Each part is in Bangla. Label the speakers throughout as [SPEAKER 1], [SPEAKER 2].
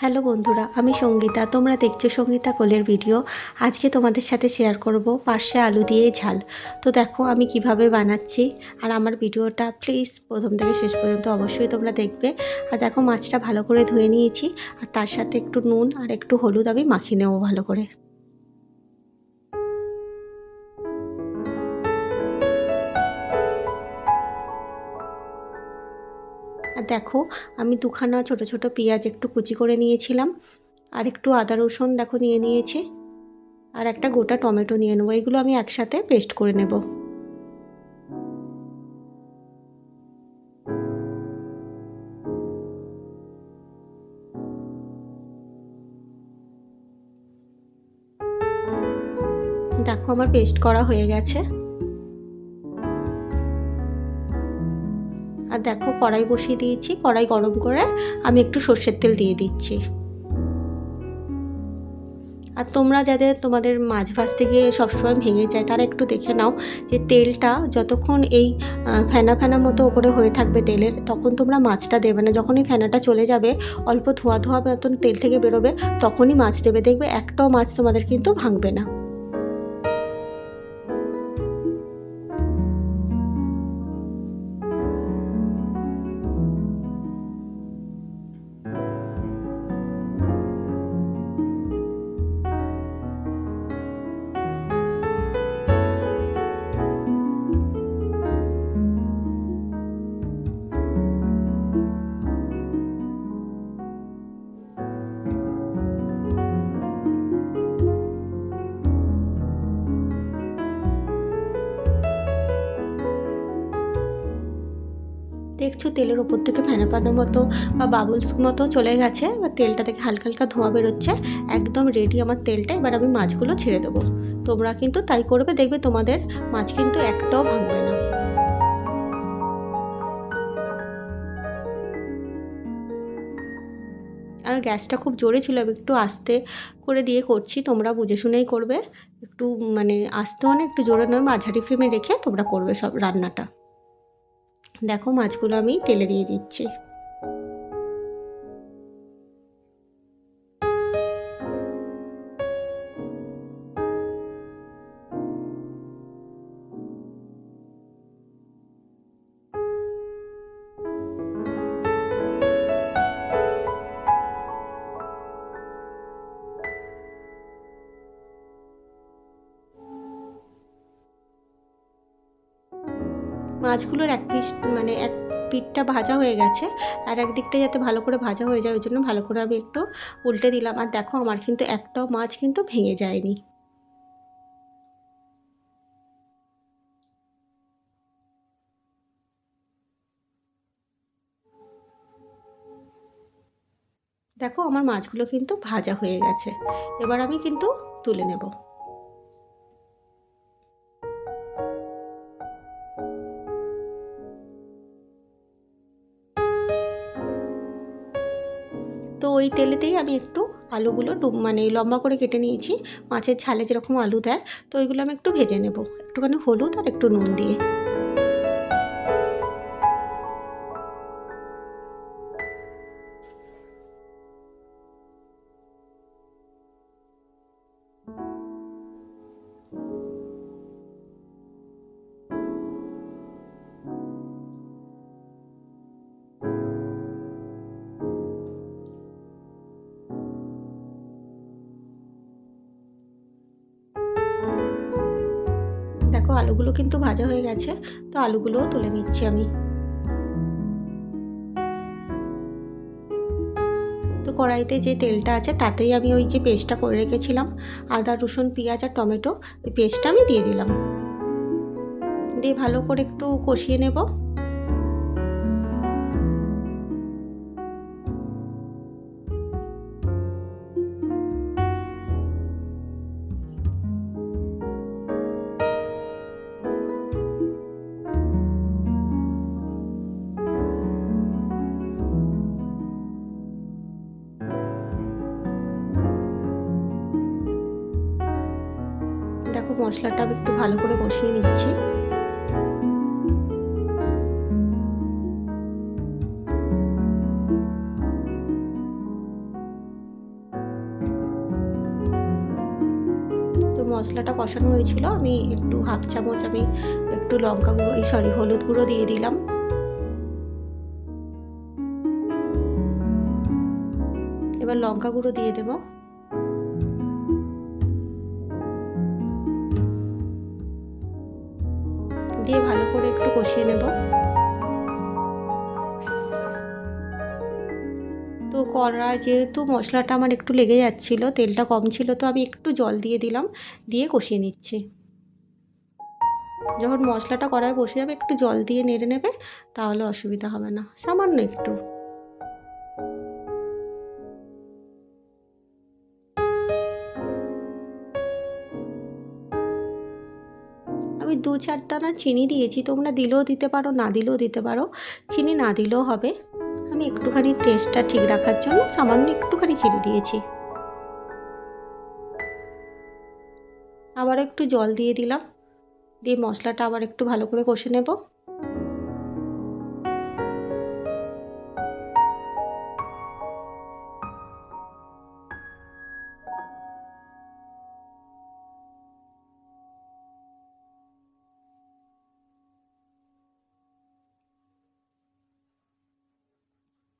[SPEAKER 1] হ্যালো বন্ধুরা, আমি সঙ্গীতা। তোমরা দেখছ সঙ্গীতা কোলের ভিডিও। আজকে তোমাদের সাথে শেয়ার করব পার্শে আলু দিয়ে ঝাল। তো দেখো, আমি কীভাবে বানাচ্ছি। আর আমার ভিডিওটা প্লিজ প্রথম থেকে শেষ পর্যন্ত অবশ্যই তোমরা দেখবে। আর দেখো, মাছটা ভালো করে ধুয়ে নিয়েছি। আর তার সাথে একটু নুন আর একটু হলুদ আমি মাখিয়ে নেব ভালো করে। দেখো, আমি দুখানা ছোট ছোট পেঁয়াজ একটু কুচি করে নিয়েছিলাম, আর একটু আদা রসুন দেখো নিয়ে নিয়েছি, আর একটা গোটা টমেটো নিয়ে নেব, এগুলো আমি একসাথে পেস্ট করে নেব। দেখো, আমার পেস্ট করা হয়ে গেছে। আর দেখো কড়াই বসিয়ে দিয়েছি, কড়াই গরম করে আমি একটু সর্ষের তেল দিয়ে দিচ্ছি। আর তোমরা যাদের তোমাদের মাছ ভাজতে গিয়ে সবসময় ভেঙে যায়, তারা একটু দেখে নাও যে তেলটা যতক্ষণ এই ফেনা ফেনা মতো ওপরে হয়ে থাকবে তেলের, তখন তোমরা মাছটা দেবে না। যখনই ফেনাটা চলে যাবে, অল্প ধোয়া ধোয়া মতন তেল থেকে বেরোবে, তখনই মাছ দেবে। দেখবে একটাও মাছ তোমাদের কিন্তু ভাঙবে না। দেখছ তেলের ওপর থেকে ফেনা মতো বা বাবলস মতো চলে গেছে। এবার তেলটা থেকে হালকা হালকা ধোঁয়া বেরোচ্ছে। একদম রেডি আমার তেলটা। এবার আমি মাছগুলো ছেড়ে দেবো। তোমরা কিন্তু তাই করবে, দেখবে তোমাদের মাছ কিন্তু একটাও ভাঙবে না। আর গ্যাসটা খুব জোরে ছিল, আমি একটু আস্তে করে দিয়ে করছি। তোমরা বুঝে শুনেই করবে। একটু মানে আস্তে মানে একটু জোরে নয়, মাঝারি ফ্লেমে রেখে তোমরা করবে সব রান্নাটা। দেখো মাছগুলো আমি তেলে দিয়ে দিচ্ছি। মাছগুলোর এক পিস মানে এক পিঠটা ভাজা হয়ে গেছে আর একদিকটা যাতে ভালো করে ভাজা হয়ে যায়, ওই জন্য ভালো করে আমি একটু উল্টে দিলাম। আর দেখো, আমার কিন্তু একটাও মাছ কিন্তু ভেঙে যায়নি। দেখো, আমার মাছগুলো কিন্তু ভাজা হয়ে গেছে। এবার আমি কিন্তু তুলে নেব। ওই তেলেতেই আমি একটু আলুগুলো ডুব মানে লম্বা করে কেটে নিয়েছি। মাছের ছালে যেরকম আলু দেয়, তো ওইগুলো আমি একটু ভেজে নেব। একটুখানি হলুদ আর একটু নুন দিয়ে। আলুগুলো কিন্তু ভাজা হয়ে গেছে, তো আলুগুলোও তুলে নিচ্ছি আমি। তো কড়াইতে যে তেলটা আছে, তাতেই আমি ওই যে পেস্টটা করে রেখেছিলাম, আদা, রসুন, পেঁয়াজ আর টমেটো, ওই পেস্টটা আমি দিয়ে দিলাম। দিয়ে ভালো করে একটু কষিয়ে নেব। দেখো মশলাটা আমি একটু ভালো করে কষিয়ে নিচ্ছি। মশলাটা কষানো হয়েছিল, আমি একটু হাফ চামচ আমি একটু লঙ্কা গুঁড়ো, এই সরি, হলুদ গুঁড়ো দিয়ে দিলাম। এবার লঙ্কা গুঁড়ো দিয়ে দেবো। দিয়ে ভালো করে একটু কষিয়ে নেব। তো কড়া যেহেতু মশলাটা আমার একটু লেগে যাচ্ছিল, তেলটা কম ছিল, তো আমি একটু জল দিয়ে দিলাম, দিয়ে কষিয়ে নিচ্ছি। যখন মশলাটা কড়ায় বসে যাবে, একটু জল দিয়ে নেড়ে নেবে, তাহলে অসুবিধা হবে না, সামান্য একটু। দু চার দানা চিনি দিয়েছি, তোমরা দিলেও দিতে পারো, না দিলেও দিতে পারো। চিনি না দিলেও হবে। আমি একটুখানি টেস্টটা ঠিক রাখার জন্য সামান্য একটুখানি চিনি দিয়েছি। আবার একটু জল দিয়ে দিলাম। দিয়ে মশলাটা আবার একটু ভালো করে কষে নেব।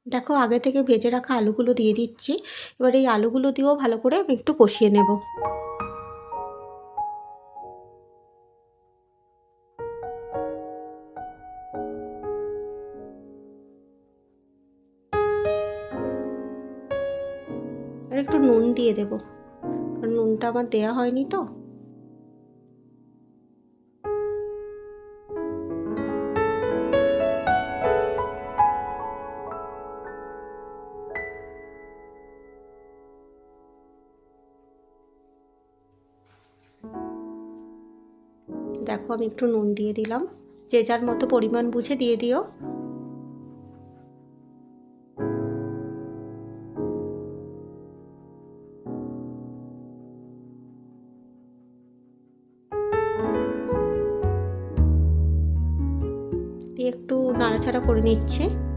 [SPEAKER 1] দেখো আগে থেকে ভেজে রাখা আলুগুলো দিয়ে দিচ্ছি। এবার এই আলুগুলো দিয়েও ভালো করে আমি একটু কষিয়ে নেব। একটু নুন দিয়ে দেবো। কারণ নুনটা আমার দেয়া হয়নি তো। দেখো, আমি একটু নুন দিয়ে দিলাম। যে যার মতো পরিমাণ বুঝে দিয়ে দিও। দিয়ে একটু নাড়াচাড়া করে নিচ্ছে।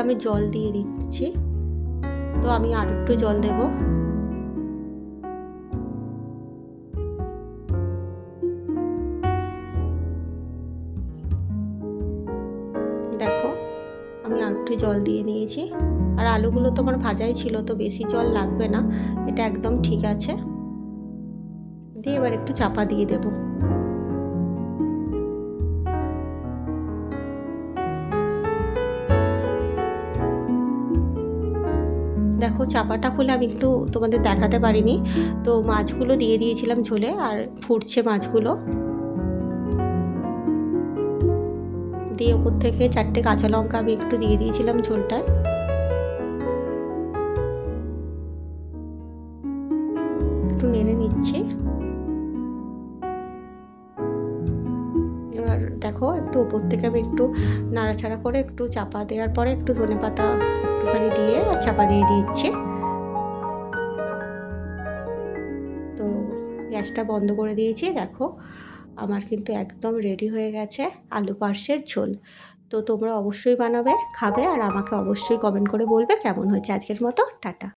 [SPEAKER 1] আমি জল দিয়ে দিচ্ছি। তো আমি আর একটু জল দেব। দেখো, আমি আর একটু জল দিয়ে নিয়েছি। আর আলুগুলো তো আমার ভাজাই ছিল, তো বেশি জল লাগবে না। এটা একদম ঠিক আছে। দিয়ে এবার একটু চাপা দিয়ে দেবো। দেখো, চাপাটা খুলে আমি একটু তোমাদের দেখাতে পারিনি। তো মাছগুলো দিয়ে দিয়েছিলাম ঝোলে, আর ফুটছে মাছগুলো। দিয়ে ওপর থেকে চারটে কাঁচা লঙ্কা আমি একটু দিয়ে দিয়েছিলাম ঝোলটায়। একটু নেড়ে নিচ্ছি। এবার দেখো, একটু ওপর থেকে আমি একটু নাড়াচাড়া করে একটু চাপা দেওয়ার পরে একটু ধনে পাতা একটুখানি দিয়ে চাপা দিয়ে দিচ্ছি তো গ্যাসটা বন্ধ করে দিয়েছি, দেখো। আমার কিন্তু একদম রেডি হয়ে গেছে আলু পার্সের ঝোল। তো তোমরা অবশ্যই বানাবে, খাবে আর আমাকে অবশ্যই কমেন্ট করে বলবে কেমন হয়েছে আজকের মতো। টাটা।